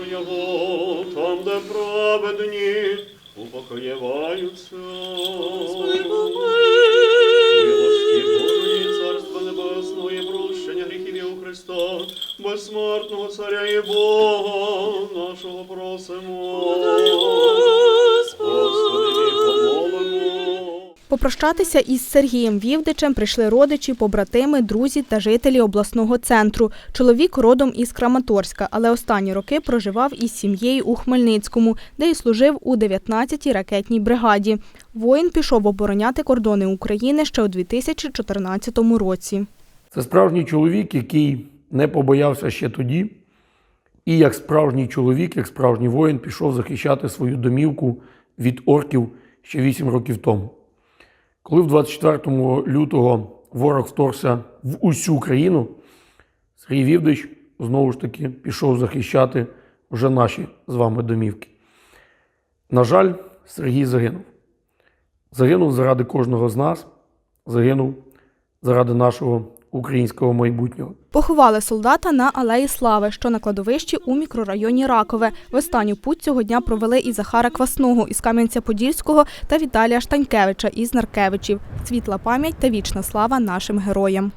душу його, там, де праведні упокоєваються. Милості Царства Небесного і прощення гріхів у Христа, безсмертного Царя і Бога нашого просимо. Попрощатися із Сергієм Вівдичем прийшли родичі, побратими, друзі та жителі обласного центру. Чоловік родом із Краматорська, але останні роки проживав із сім'єю у Хмельницькому, де й служив у 19-й ракетній бригаді. Воїн пішов обороняти кордони України ще у 2014 році. Це справжній чоловік, який не побоявся ще тоді, і як справжній чоловік, як справжній воїн, пішов захищати свою домівку від орків ще 8 років тому. Коли в 24 лютого ворог вторгся в усю країну, Сергій Вівдич знову ж таки пішов захищати вже наші з вами домівки. На жаль, Сергій загинув. Загинув заради кожного з нас, загинув заради нашого українського майбутнього. Поховали солдата на Алеї Слави, що на кладовищі у мікрорайоні Ракове. В останню путь цього дня провели і Захара Квасного із Кам'янця-Подільського та Віталія Штанькевича із Наркевичів. Світла пам'ять та вічна слава нашим героям.